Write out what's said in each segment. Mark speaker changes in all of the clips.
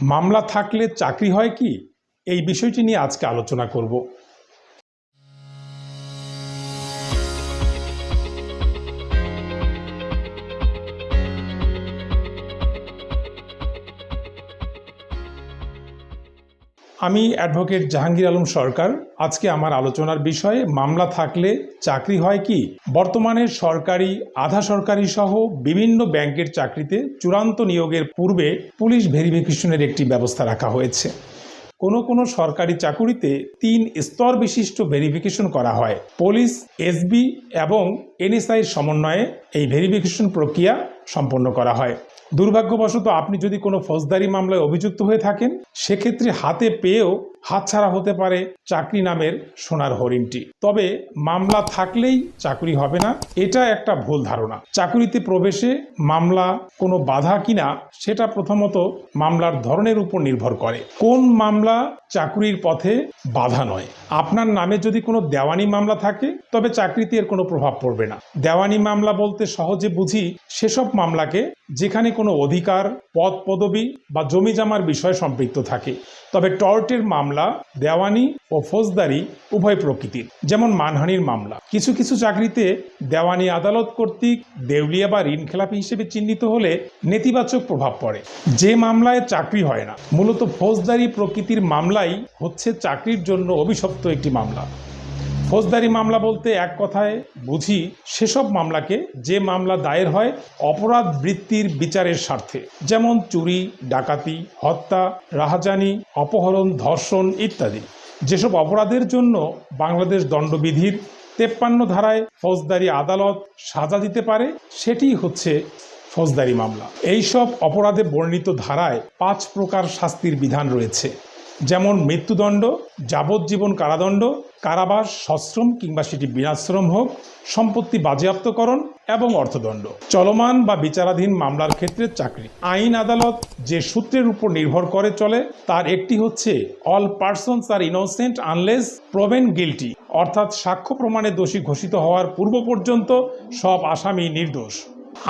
Speaker 1: মামলা থাকলে চাকরি হয় কি? এই বিষয়টি নিয়ে আজকে আলোচনা করব। আমি অ্যাডভোকেট জাহাঙ্গীর আলম সরকার। আজকে আমার আলোচনার বিষয়ে, মামলা থাকলে চাকরি হয় কি? বর্তমানে সরকারি, আধা সরকারি সহ বিভিন্ন ব্যাংকের চাকরিতে চূড়ান্ত নিয়োগের পূর্বে পুলিশ ভেরিফিকেশনের একটি ব্যবস্থা রাখা হয়েছে। কোনো কোনো সরকারি চাকুরিতে তিন স্তর বিশিষ্ট ভেরিফিকেশন করা হয়। পুলিশ, এসবি এবং এনএসআইয়ের সমন্বয়ে এই ভেরিফিকেশন প্রক্রিয়া সম্পন্ন করা হয়। দুর্ভাগ্যবশত আপনি যদি কোনো ফৌজদারি মামলায় অভিযুক্ত হয়ে থাকেন, সেক্ষেত্রে হাতে পেয়েও হাতছাড়া হতে পারে চাকরি নামের সোনার হরিণটি। তবে মামলা থাকলেই চাকরি হবে না, এটা একটা ভুল ধারণা। চাকরিতে প্রবেশে মামলা কোনো বাধা কিনা, সেটা প্রথমত মামলার ধরনের উপর নির্ভর করে। কোন মামলা চাকরির পথে বাধা নয়। আপনার নামে যদি কোনো দেওয়ানি মামলা থাকে, তবে চাকরিতে এর কোনো প্রভাব পড়বে না। দেওয়ানি মামলা বলতে সহজে বুঝি সেসব মামলাকে যেখানে কোনো অধিকার, পদ, পদবি বা জমি জমার বিষয় সম্পৃক্ত থাকে। তবে টর্টের মামলা, দেওয়ানি ও ফৌজদারি উভয় প্রকৃতির, যেমন মানহানির মামলা। কিছু কিছু চাকরিতে দেওয়ানি আদালত কর্তৃক দেউলিয়া বা ঋণ খেলাপি হিসেবে চিহ্নিত হলে নেতিবাচক প্রভাব পড়ে। যে মামলায় চাকরি হয় না, মূলত ফৌজদারি প্রকৃতির মামলাই হচ্ছে চাকরির জন্য অভিশপ্ত একটি মামলা। ফৌজদারি মামলা বলতে এক কথায় বুঝি সেসব মামলাকে যে মামলা দায়ের হয় অপরাধ বৃত্তির বিচারের স্বার্থে। যেমন চুরি, ডাকাতি, হত্যা, রাহাজানি, অপহরণ, ধর্ষণ ইত্যাদি। যেসব অপরাধের জন্য বাংলাদেশ দণ্ডবিধির তেপ্পান্ন ধারায় ফৌজদারি আদালত সাজা দিতে পারে, সেটি হচ্ছে ফৌজদারি মামলা। এইসব অপরাধে বর্ণিত ধারায় পাঁচ প্রকার শাস্তির বিধান রয়েছে। যেমন মৃত্যুদণ্ড, যাবজ্জীবন কারাদণ্ড, কারাবাস, সশ্রম কিংবা সেটি বিনাশ্রম হোক, সম্পত্তি বাজেয়াপ্তকরণ এবং অর্থদণ্ড। চলমান বা বিচারাধীন মামলার ক্ষেত্রে চাকরি। আইন আদালত যে সূত্রের উপর নির্ভর করে চলে, তার একটি হচ্ছে all persons are innocent unless proven guilty অর্থাৎ সাক্ষ্য প্রমাণে দোষী ঘোষিত হওয়ার পূর্ব পর্যন্ত সব আসামি নির্দোষ।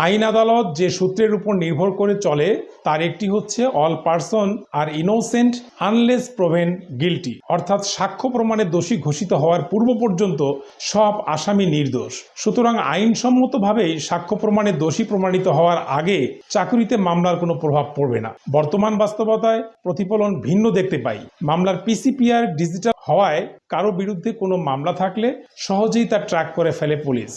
Speaker 1: আইন আদালত যে সূত্রের উপর নির্ভর করে চলে তার একটি হচ্ছে all person are innocent, unless proven guilty. অর্থাৎ সাক্ষ্য প্রমাণে দোষী ঘোষিত হওয়ার পূর্ব পর্যন্ত সব আসামি নির্দোষ। সুতরাং আইনসম্মতভাবেই সাক্ষ্য প্রমাণে দোষী প্রমাণিত হওয়ার আগে চাকুরিতে মামলার কোনো প্রভাব পড়বে না। বর্তমান বাস্তবতায় প্রতিফলন ভিন্ন দেখতে পাই। মামলার পিসিপিআর ডিজিটাল হওয়ায় কারও বিরুদ্ধে কোনো মামলা থাকলে সহজেই তা ট্র্যাক করে ফেলে পুলিশ।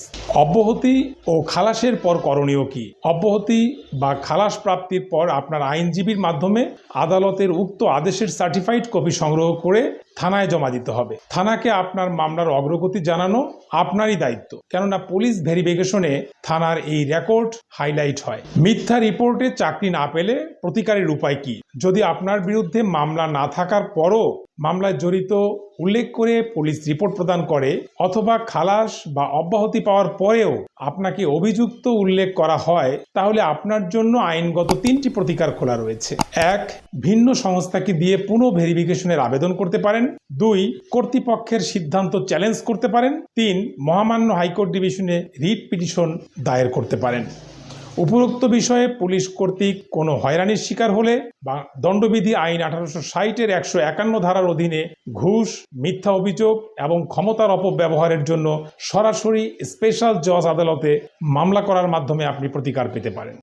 Speaker 1: অব্যাহতি ও খালাসের পর করণীয় কি? অব্যাহতি বা খালাস প্রাপ্তির পর আপনার আইনজীবীর মাধ্যমে আদালতের উক্ত আদেশের সার্টিফাইড কপি সংগ্রহ করে থানায় জমা দিতে হবে। থানাকে আপনার মামলার অগ্রগতি জানানো আপনারই দায়িত্ব। কেননা পুলিশ ভেরিফিকেশনে থানার এই রেকর্ড হাইলাইট হয়। মিথ্যা রিপোর্টে চাকরি না পেলে প্রতিকারের উপায় কি? যদি আপনার বিরুদ্ধে মামলা না থাকার পরও মামলায় জড়িত উল্লেখ করে পুলিশ রিপোর্ট প্রদান করে অথবা খালাস বা অব্যাহতি পাওয়ার পরেও আপনাকে অভিযুক্ত উল্লেখ করা হয়, তাহলে আপনার জন্য আইনগত তিনটি প্রতিকার খোলা রয়েছে। এক, ভিন্ন সংস্থাকে দিয়ে পুনঃ ভেরিফিকেশনের আবেদন করতে পারেন। দুই, কর্তৃপক্ষের সিদ্ধান্ত চ্যালেঞ্জ করতে পারেন। তিন, মহামান্য হাইকোর্ট ডিভিশনে রিট পিটিশন দায়ের করতে পারেন। উপরোক্ত বিষয়ে পুলিশ কর্তৃক কোনো হয়রানির শিকার হলে বা দণ্ডবিধি আইন আঠারোশো ষাটের একশো একান্ন ধারার অধীনে ঘুষ, মিথ্যা অভিযোগ এবং ক্ষমতার অপব্যবহারের জন্য সরাসরি স্পেশাল জজ আদালতে মামলা করার মাধ্যমে আপনি প্রতিকার পেতে পারেন।